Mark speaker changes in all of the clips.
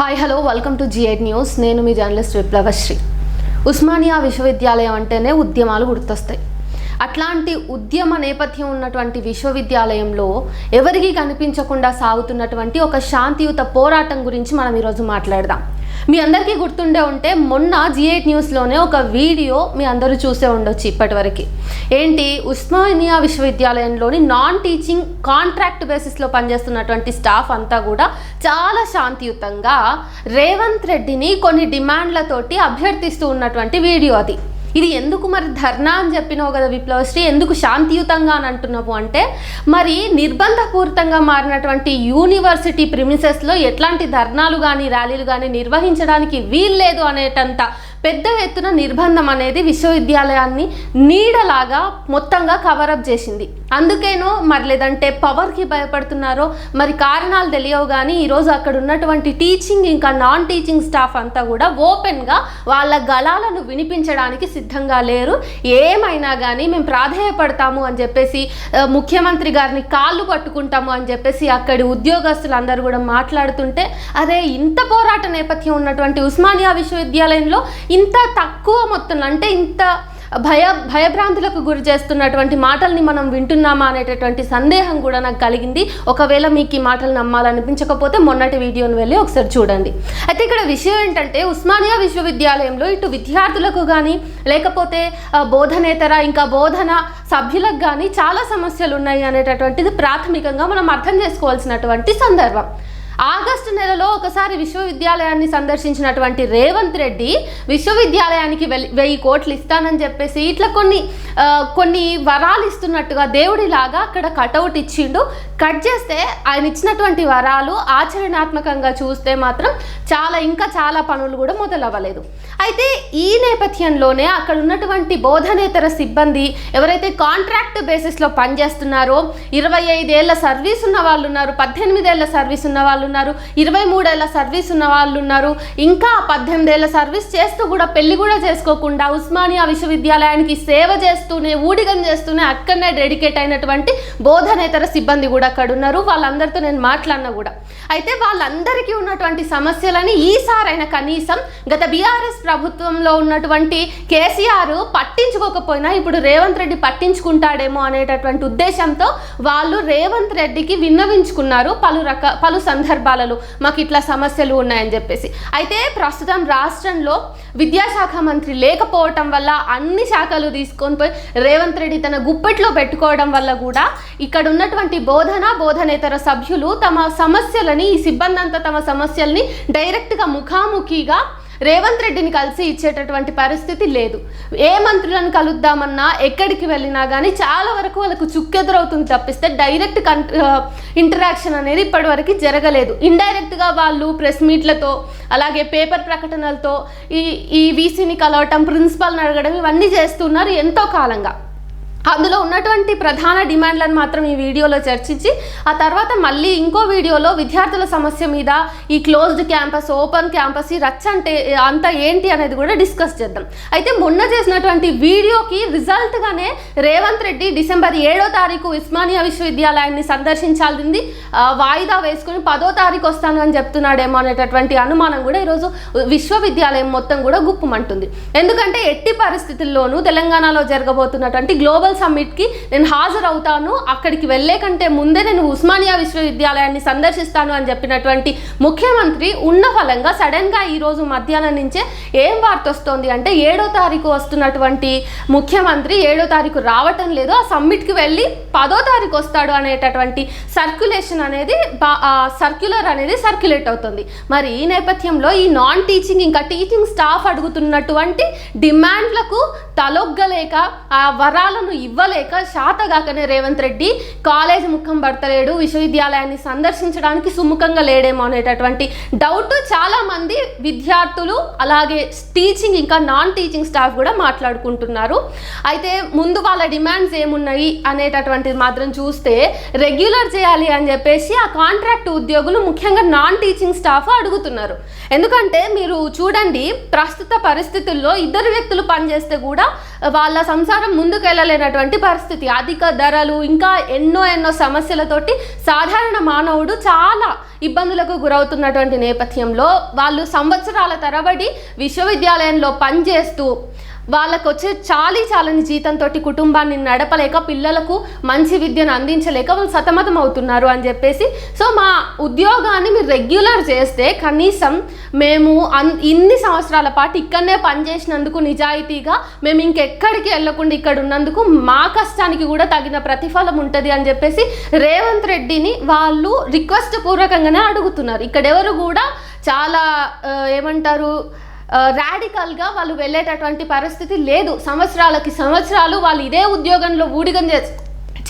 Speaker 1: Hi hello welcome to GID news నేను మీ journalist విప్లవశ్రీ. Osmania విశ్వవిద్యాలయం అంటేనే ఉద్యమాలు గుర్తొస్తాయి. అట్లాంటి ఉద్యమ నేపథ్యం ఉన్నటువంటి విశ్వవిద్యాలయంలో ఎవరికీ కనిపించకుండా సాగుతున్నటువంటి ఒక శాంతియుత పోరాటం గురించి మనం ఈరోజు మాట్లాడదాం. మీ అందరికీ గుర్తుండే ఉంటే మొన్న జిఐట్ న్యూస్లోనే ఒక వీడియో మీ అందరూ చూసే ఉండొచ్చు ఇప్పటివరకు. ఏంటి? ఉస్మానియా విశ్వవిద్యాలయంలోని నాన్ టీచింగ్ కాంట్రాక్ట్ బేసిస్లో పనిచేస్తున్నటువంటి స్టాఫ్ అంతా కూడా చాలా శాంతియుతంగా రేవంత్ రెడ్డిని కొన్ని డిమాండ్లతోటి అభ్యర్థిస్తూ ఉన్నటువంటి వీడియో అది. ఇది ఎందుకు మరి ధర్నా అని చెప్పినావు కదా విప్లవశ్రీ ఎందుకు శాంతియుతంగా అని అంటున్నావు అంటే మరి నిర్బంధపూరితంగా మారినటువంటి యూనివర్సిటీ ప్రిమిసెస్లో ఎట్లాంటి ధర్నాలు కానీ ర్యాలీలు కానీ నిర్వహించడానికి వీల్లేదు అనేటంత పెద్ద ఎత్తున నిర్బంధం అనేది విశ్వవిద్యాలయాన్ని నీడలాగా మొత్తంగా కవరప్ చేసింది. అందుకేనో మరి లేదంటే పవర్కి భయపడుతున్నారో మరి కారణాలు తెలియవు కానీ ఈరోజు అక్కడ ఉన్నటువంటి టీచింగ్ ఇంకా నాన్ టీచింగ్ స్టాఫ్ అంతా కూడా ఓపెన్గా వాళ్ళ గళాలను వినిపించడానికి సిద్ధంగా లేరు. ఏమైనా కానీ మేము ప్రాధేయపడతాము అని చెప్పేసి ముఖ్యమంత్రి గారిని కాళ్ళు పట్టుకుంటాము అని చెప్పేసి అక్కడి ఉద్యోగస్తులు అందరూ కూడా మాట్లాడుతుంటే అదే ఇంత పోరాట నేపథ్యం ఉన్నటువంటి ఉస్మానియా విశ్వవిద్యాలయంలో ఇంత తక్కువ మొత్తంలో అంటే ఇంత భయ భయభ్రాంతులకు గురి చేస్తున్నటువంటి మాటల్ని మనం వింటున్నామా అనేటటువంటి సందేహం కూడా నాకు కలిగింది. ఒకవేళ మీకు ఈ మాటలు నమ్మాలనిపించకపోతే మొన్నటి వీడియోని వెళ్ళి ఒకసారి చూడండి. అయితే ఇక్కడ విషయం ఏంటంటే ఉస్మానియా విశ్వవిద్యాలయంలో ఇటు విద్యార్థులకు కానీ లేకపోతే బోధనేతర ఇంకా బోధన సభ్యులకు కానీ చాలా సమస్యలు ఉన్నాయి అనేటటువంటిది ప్రాథమికంగా మనం అర్థం చేసుకోవాల్సినటువంటి సందర్భం. ఆగస్టు నెలలో ఒకసారి విశ్వవిద్యాలయాన్ని సందర్శించినటువంటి రేవంత్ రెడ్డి విశ్వవిద్యాలయానికి వెయ్యి కోట్లు ఇస్తానని చెప్పేసి ఇట్లా కొన్ని కొన్ని వరాలు ఇస్తున్నట్టుగా దేవుడిలాగా అక్కడ కటౌట్ ఇచ్చిండు. కట్ చేస్తే ఆయన ఇచ్చినటువంటి వరాలు ఆచరణాత్మకంగా చూస్తే మాత్రం చాలా ఇంకా చాలా పనులు కూడా మొదలవ్వలేదు. అయితే ఈ నేపథ్యంలోనే అక్కడ ఉన్నటువంటి బోధనేతర సిబ్బంది ఎవరైతే కాంట్రాక్ట్ బేసిస్లో పనిచేస్తున్నారో ఇరవై ఐదేళ్ళ సర్వీస్ ఉన్న వాళ్ళు ఉన్నారు పద్దెనిమిదేళ్ళ సర్వీస్ ఉన్న వాళ్ళు ఉన్నారు. ఇరవై మూడేళ్ళ సర్వీస్ ఉన్న వాళ్ళు ఉన్నారు. ఇంకా పద్దెనిమిదేళ్ళ సర్వీస్ చేస్తూ కూడా పెళ్ళి కూడా చేసుకోకుండా ఉస్మానియా విశ్వవిద్యాలయానికి సేవ చేస్తూనే ఊడిగం చేస్తూనే అక్కడనే డెడికేట్ అయినటువంటి బోధనేతర సిబ్బంది కూడా అక్కడ ఉన్నారు. వాళ్ళందరితో నేను మాట్లాడినా కూడా. అయితే వాళ్ళందరికీ ఉన్నటువంటి సమస్యలని ఈసారైనా కనీసం గత బీఆర్ఎస్ ప్రభుత్వంలో ఉన్నటువంటి కేసీఆర్ పట్టించుకోకపోయినా ఇప్పుడు రేవంత్ రెడ్డి పట్టించుకుంటాడేమో అనేటటువంటి ఉద్దేశంతో వాళ్ళు రేవంత్ రెడ్డికి విన్నవించుకున్నారు. పలు రక పలు సందర్భాలలో మాకు ఇట్లా సమస్యలు ఉన్నాయని చెప్పేసి. అయితే ప్రస్తుతం రాష్ట్రంలో విద్యాశాఖ మంత్రి లేకపోవటం వల్ల అన్ని శాఖలు తీసుకొని పోయి రేవంత్ రెడ్డి తన గుప్పెట్లో పెట్టుకోవడం వల్ల కూడా ఇక్కడ ఉన్నటువంటి బోధన బోధనేతర సభ్యులు తమ సమస్యలని ఈ సిబ్బంది అంతా తమ సమస్యల్ని డైరెక్ట్గా ముఖాముఖిగా రేవంత్ రెడ్డిని కలిసి ఇచ్చేటటువంటి పరిస్థితి లేదు. ఏ మంత్రులను కలుద్దామన్నా ఎక్కడికి వెళ్ళినా కానీ చాలా వరకు వాళ్ళకు చుక్కెదురవుతుంది తప్పిస్తే డైరెక్ట్ కన్ ఇంటరాక్షన్ అనేది ఇప్పటివరకు జరగలేదు. ఇండైరెక్ట్గా వాళ్ళు ప్రెస్ మీట్లతో అలాగే పేపర్ ప్రకటనలతో ఈ ఈ వీసీని కలవటం ప్రిన్సిపాల్ని అడగడం ఇవన్నీ చేస్తున్నారు ఎంతో కాలంగా. అందులో ఉన్నటువంటి ప్రధాన డిమాండ్లను మాత్రం ఈ వీడియోలో చర్చించి ఆ తర్వాత మళ్ళీ ఇంకో వీడియోలో విద్యార్థుల సమస్య మీద ఈ క్లోజ్డ్ క్యాంపస్ ఓపెన్ క్యాంపస్ ఈ రచ్చ అంటే అంత ఏంటి అనేది కూడా డిస్కస్ చేద్దాం. అయితే మొన్న చేసినటువంటి వీడియోకి రిజల్ట్గానే రేవంత్ రెడ్డి డిసెంబర్ ఏడో తారీఖు ఉస్మానియా విశ్వవిద్యాలయాన్ని సందర్శించాల్సింది. వాయిదా వేసుకుని పదో తారీఖు వస్తాను అని చెప్తున్నాడేమో అనేటటువంటి అనుమానం కూడా ఈరోజు విశ్వవిద్యాలయం మొత్తం కూడా గుప్పమంటుంది. ఎందుకంటే ఎట్టి పరిస్థితుల్లోనూ తెలంగాణలో జరగబోతున్నటువంటి గ్లోబల్ సమ్మిట్కి నేను హాజరవుతాను. అక్కడికి వెళ్ళే కంటే ముందే నేను ఉస్మానియా విశ్వవిద్యాలయాన్ని సందర్శిస్తాను అని చెప్పినటువంటి ముఖ్యమంత్రి ఉన్న ఫలంగా సడన్గా ఈరోజు మధ్యాహ్నం నుంచే ఏం వార్త వస్తోంది అంటే ఏడో తారీఖు వస్తున్నటువంటి ముఖ్యమంత్రి ఏడో తారీఖు రావటం లేదు. ఆ సమ్మిట్కి వెళ్ళి పదో తారీఖు వస్తాడు అనేటటువంటి సర్క్యులేషన్ అనేది సర్క్యులర్ అనేది సర్క్యులేట్ అవుతుంది. మరి ఈ నేపథ్యంలో ఈ నాన్ టీచింగ్ ఇంకా టీచింగ్ స్టాఫ్ అడుగుతున్నటువంటి డిమాండ్లకు తలొగ్గలేక ఆ వరాలను ఇవ్వలేక శాతగాకనే రేవంత్ రెడ్డి కాలేజ్ ముఖం పడతలేడు విశ్వవిద్యాలయాన్ని సందర్శించడానికి సుముఖంగా లేడేమో అనేటటువంటి డౌట్ చాలా మంది విద్యార్థులు అలాగే టీచింగ్ ఇంకా నాన్ టీచింగ్ స్టాఫ్ కూడా మాట్లాడుకుంటున్నారు. అయితే ముందు వాళ్ళ డిమాండ్స్ ఏమున్నాయి అనేటటువంటిది మాత్రం చూస్తే రెగ్యులర్ చేయాలి అని చెప్పేసి ఆ కాంట్రాక్ట్ ఉద్యోగులు ముఖ్యంగా నాన్ టీచింగ్ స్టాఫ్ అడుగుతున్నారు. ఎందుకంటే మీరు చూడండి ప్రస్తుత పరిస్థితుల్లో ఇద్దరు వ్యక్తులు పనిచేస్తే కూడా వాళ్ళ సంసారం ముందుకు వెళ్ళలేనటువంటి ఉన్నటువంటి పరిస్థితి. అధిక ధరలు ఇంకా ఎన్నో ఎన్నో సమస్యలతోటి సాధారణ మానవుడు చాలా ఇబ్బందులకు గురవుతున్నటువంటి నేపథ్యంలో వాళ్ళు సంవత్సరాల తరబడి విశ్వవిద్యాలయంలో పనిచేస్తూ వాళ్ళకు వచ్చే చాలీ చాలని జీతంతో కుటుంబాన్ని నడపలేక పిల్లలకు మంచి విద్యను అందించలేక వాళ్ళు సతమతం అవుతున్నారు అని చెప్పేసి. సో మా ఉద్యోగాన్ని మీరు రెగ్యులర్ చేస్తే కనీసం మేము అన్ ఇన్ని సంవత్సరాల పాటు ఇక్కడనే పనిచేసినందుకు నిజాయితీగా మేము ఇంకెక్కడికి వెళ్ళకుండా ఇక్కడ ఉన్నందుకు మా కష్టానికి కూడా తగిన ప్రతిఫలం ఉంటుంది అని చెప్పేసి రేవంత్ రెడ్డిని వాళ్ళు రిక్వెస్ట్ పూర్వకంగానే అడుగుతున్నారు. ఇక్కడ ఎవరు కూడా చాలా ఏమంటారు ర్యాడికల్గా వాళ్ళు వెళ్ళేటటువంటి పరిస్థితి లేదు. సంవత్సరాలకి సంవత్సరాలు వాళ్ళు ఇదే ఉద్యోగంలో ఊడిగం చేసు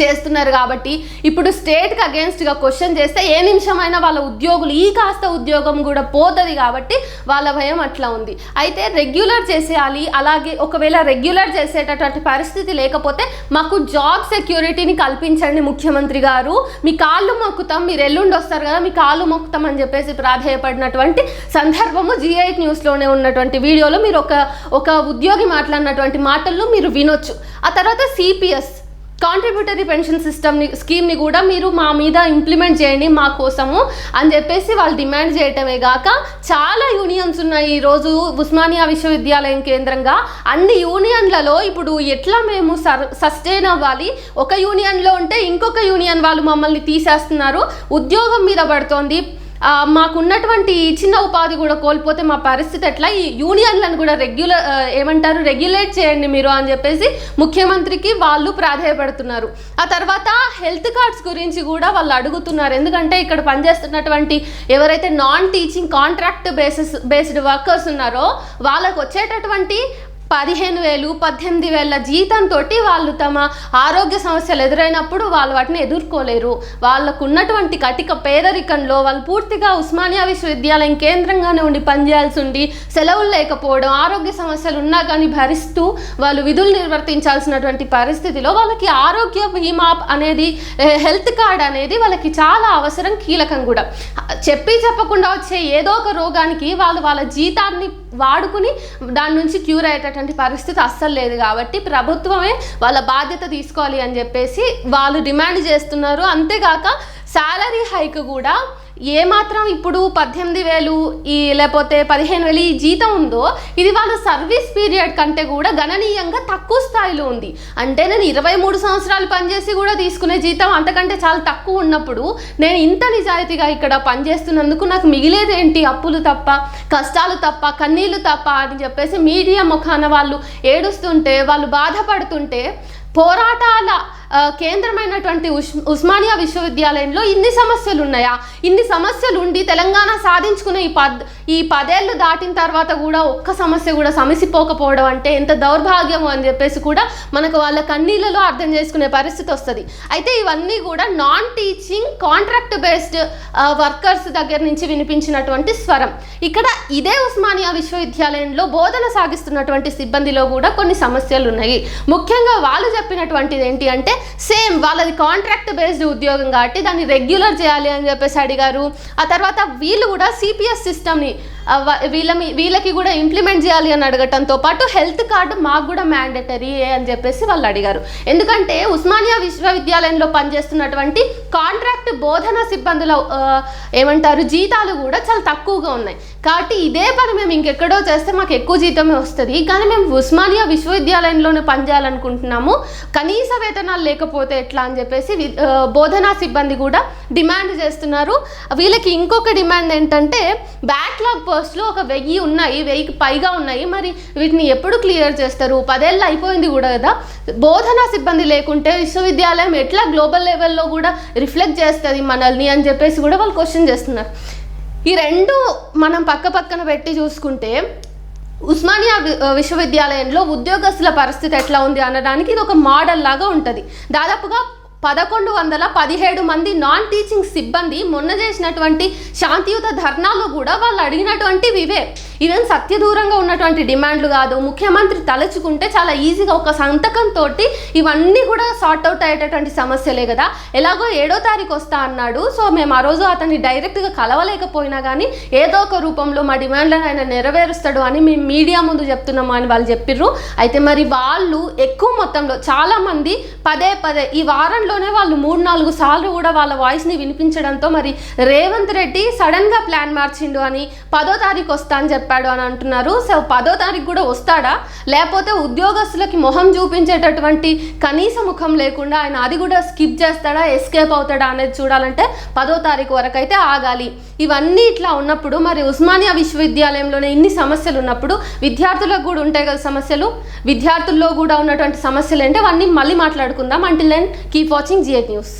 Speaker 1: చేస్తున్నారు కాబట్టి ఇప్పుడు స్టేట్కి అగేన్స్ట్గా క్వశ్చన్ చేస్తే ఏ నిమిషమైనా వాళ్ళ ఉద్యోగులు ఈ కాస్త ఉద్యోగం కూడా పోతుంది కాబట్టి వాళ్ళ భయం అట్లా ఉంది. అయితే రెగ్యులర్ చేసేయాలి అలాగే ఒకవేళ రెగ్యులర్ చేసేటటువంటి పరిస్థితి లేకపోతే మాకు జాబ్ సెక్యూరిటీని కల్పించండి ముఖ్యమంత్రి గారు. మీ కాళ్ళు మొక్కుతాం మీరు ఎల్లుండి వస్తారు కదా మీ కాళ్ళు మొక్కుతాం అని చెప్పేసి ప్రాధేయపడినటువంటి సందర్భము జిఐ న్యూస్లోనే ఉన్నటువంటి వీడియోలో మీరు ఒక ఒక ఉద్యోగి మాట్లాడినటువంటి మాటలను మీరు వినొచ్చు. ఆ తర్వాత సిపిఎస్ కాంట్రిబ్యూటరీ పెన్షన్ సిస్టమ్ని స్కీమ్ని కూడా మీరు మా మీద ఇంప్లిమెంట్ చేయండి మా కోసము అని చెప్పేసి వాళ్ళు డిమాండ్ చేయటమే కాక చాలా యూనియన్స్ ఉన్నాయి ఈరోజు ఉస్మానియా విశ్వవిద్యాలయం కేంద్రంగా. అన్ని యూనియన్లలో ఇప్పుడు ఎట్లా మేము సర్ సస్టైన్ అవ్వాలి? ఒక యూనియన్లో ఉంటే ఇంకొక యూనియన్ వాళ్ళు మమ్మల్ని తీసేస్తున్నారు. ఉద్యోగం మీద పడుతోంది. మాకున్నటువంటి చిన్న ఉపాధి కూడా కోల్పోతే మా పరిస్థితి ఎట్లా? ఈ యూనియన్లను కూడా రెగ్యులర్ ఏమంటారు? రెగ్యులేట్ చేయండి మీరు అని చెప్పేసి ముఖ్యమంత్రికి వాళ్ళు ప్రాధాయపడుతున్నారు. ఆ తర్వాత హెల్త్ కార్డ్స్ గురించి కూడా వాళ్ళు అడుగుతున్నారు. ఎందుకంటే ఇక్కడ పనిచేస్తున్నటువంటి ఎవరైతే non teaching contract basis based workers ఉన్నారో వాళ్ళకు వచ్చేటటువంటి పదిహేను వేలు పద్దెనిమిది వేల జీతంతో వాళ్ళు తమ ఆరోగ్య సమస్యలు ఎదురైనప్పుడు వాళ్ళు వాటిని ఎదుర్కోలేరు. వాళ్ళకు ఉన్నటువంటి కటిక పేదరికంలో వాళ్ళు పూర్తిగా ఉస్మానియా విశ్వవిద్యాలయం కేంద్రంగానే ఉండి పనిచేయాల్సి ఉండి సెలవులు లేకపోవడం ఆరోగ్య సమస్యలు ఉన్నా కానీ భరిస్తూ వాళ్ళు విధులు నిర్వర్తించాల్సినటువంటి పరిస్థితిలో వాళ్ళకి ఆరోగ్య బీమా అనేది హెల్త్ కార్డ్ అనేది వాళ్ళకి చాలా అవసరం కీలకం కూడా. చెప్పి చెప్పకుండా వచ్చే ఏదో ఒక రోగానికి వాళ్ళు వాళ్ళ జీతాన్ని వాడుకుని దాని నుంచి క్యూర్ అయ్యేటటువంటి పరిస్థితి అస్సలు లేదు కాబట్టి ప్రభుత్వమే వాళ్ళ బాధ్యత తీసుకోవాలి అని చెప్పేసి వాళ్ళు డిమాండ్ చేస్తున్నారు. అంతేగాక శాలరీ హైక్ కూడా ఏమాత్రం ఇప్పుడు పద్దెనిమిది వేలు ఈ లేకపోతే పదిహేను వేలు ఈ జీతం ఉందో ఇది వాళ్ళ సర్వీస్ పీరియడ్ కంటే కూడా గణనీయంగా తక్కువ స్థాయిలో ఉంది. అంటే నేను ఇరవై మూడు సంవత్సరాలు పనిచేసి కూడా తీసుకునే జీతం అంతకంటే చాలా తక్కువ ఉన్నప్పుడు నేను ఇంత నిజాయితీగా ఇక్కడ పనిచేస్తున్నందుకు నాకు మిగిలేదేంటి అప్పులు తప్ప కష్టాలు తప్ప కన్నీళ్ళు తప్ప అని చెప్పేసి మీడియా ముఖాన వాళ్ళు ఏడుస్తుంటే వాళ్ళు బాధపడుతుంటే పోరాటాల కేంద్రమైనటువంటి ఉస్ ఉస్మానియా విశ్వవిద్యాలయంలో ఇన్ని సమస్యలు ఉన్నాయా ఇన్ని సమస్యలు ఉండి తెలంగాణ సాధించుకునే ఈ పద్ ఈ పదేళ్ళు దాటిన తర్వాత కూడా ఒక్క సమస్య కూడా సమసిపోకపోవడం అంటే ఎంత దౌర్భాగ్యము అని చెప్పేసి కూడా మనకు వాళ్ళ కన్నీళ్ళలో అర్థం చేసుకునే పరిస్థితి వస్తుంది. అయితే ఇవన్నీ కూడా non teaching contract based workers దగ్గర నుంచి వినిపించినటువంటి స్వరం. ఇక్కడ ఇదే ఉస్మానియా విశ్వవిద్యాలయంలో బోధన సాగిస్తున్నటువంటి సిబ్బందిలో కూడా కొన్ని సమస్యలు ఉన్నాయి ముఖ్యంగా వాళ్ళు చెప్పినటువంటిది ఏంటి అంటే సేమ్ వాళ్ళది కాంట్రాక్ట్ బేస్డ్ ఉద్యోగం కాబట్టి దాన్ని రెగ్యులర్ చేయాలి అని చెప్పేసి అడిగారు. ఆ తర్వాత వీళ్ళు కూడా సిపిఎస్ సిస్టమ్ని వీళ్ళ వీళ్ళకి కూడా ఇంప్లిమెంట్ చేయాలి అని అడగటంతో పాటు హెల్త్ కార్డు మాకు కూడా మ్యాండేటరీ అని చెప్పేసి వాళ్ళు అడిగారు. ఎందుకంటే ఉస్మానియా విశ్వవిద్యాలయంలో పనిచేస్తున్నటువంటి కాంట్రాక్ట్ బోధన సిబ్బందుల ఏమంటారు జీతాలు కూడా చాలా తక్కువగా ఉన్నాయి. కాబట్టి ఇదే పని మేము ఇంకెక్కడో చేస్తే మాకు ఎక్కువ జీతమే వస్తుంది. కానీ మేము ఉస్మానియా విశ్వవిద్యాలయంలోనే పనిచేయాలనుకుంటున్నాము. కనీస వేతనాలు లేకపోతే ఎట్లా అని చెప్పేసి బోధనా సిబ్బంది కూడా డిమాండ్ చేస్తున్నారు. వీళ్ళకి ఇంకొక డిమాండ్ ఏంటంటే బ్యాక్లాగ్ పోస్ట్లో ఒక వెయ్యి ఉన్నాయి వెయ్యికి పైగా ఉన్నాయి. మరి వీటిని ఎప్పుడు క్లియర్ చేస్తారు? పదేళ్ళు అయిపోయింది కూడా కదా. బోధనా సిబ్బంది లేకుంటే విశ్వవిద్యాలయం ఎట్లా గ్లోబల్ లెవెల్లో కూడా రిఫ్లెక్ట్ చేస్తుంది మనల్ని అని చెప్పేసి కూడా వాళ్ళు క్వశ్చన్ చేస్తున్నారు. ఈ రెండు మనం పక్క పక్కన పెట్టి చూసుకుంటే ఉస్మానియా వి- విశ్వవిద్యాలయంలో ఉద్యోగస్తుల పరిస్థితి ఎట్లా ఉంది అనడానికి ఇది ఒక మోడల్ లాగా ఉంటుంది. దాదాపుగా పదకొండు వందల పదిహేడు మంది నాన్ టీచింగ్ సిబ్బంది మొన్న చేసినటువంటి శాంతియుత ధర్నాలో కూడా వాళ్ళు అడిగినటువంటివి ఇవే. ఈవెన్ సత్యదూరంగా ఉన్నటువంటి డిమాండ్లు కాదు ముఖ్యమంత్రి తలుచుకుంటే చాలా ఈజీగా ఒక సంతకంతో ఇవన్నీ కూడా సార్ట్ అవుట్ అయ్యేటటువంటి సమస్యలే కదా. ఎలాగో ఏడో తారీఖు వస్తా అన్నాడు. సో మేము ఆ రోజు అతన్ని డైరెక్ట్గా కలవలేకపోయినా కానీ ఏదో ఒక రూపంలో మా డిమాండ్లను ఆయన నెరవేరుస్తాడు అని మేము మీడియా ముందు చెప్తున్నాము అని వాళ్ళు చెప్పిర్రు. అయితే మరి వాళ్ళు ఎక్కువ మొత్తంలో చాలామంది పదే పదే ఈ వారంలోనే వాళ్ళు మూడు నాలుగు సార్లు కూడా వాళ్ళ వాయిస్ని వినిపించడంతో మరి రేవంత్ రెడ్డి సడన్గా ప్లాన్ మార్చిండు అని పదో తారీఖు వస్తా అని చెప్పాడు అని అంటున్నారు. సో పదో తారీఖు కూడా వస్తాడా? లేకపోతే ఉద్యోగస్తులకి మొహం చూపించేటటువంటి కనీస ముఖం లేకుండా ఆయన అది కూడా స్కిప్ చేస్తాడా ఎస్కేప్ అవుతాడా అనేది చూడాలంటే పదో తారీఖు వరకు అయితే ఆగాలి. ఇవన్నీ ఇట్లా ఉన్నప్పుడు మరి ఉస్మానియా విశ్వవిద్యాలయంలోనే ఇన్ని సమస్యలు ఉన్నప్పుడు విద్యార్థులకు కూడా ఉంటాయి కదా సమస్యలు? విద్యార్థుల్లో కూడా ఉన్నటువంటి సమస్యలు అంటే అవన్నీ మళ్ళీ మాట్లాడుకుందాం. Until then keep watching జిఎట్ news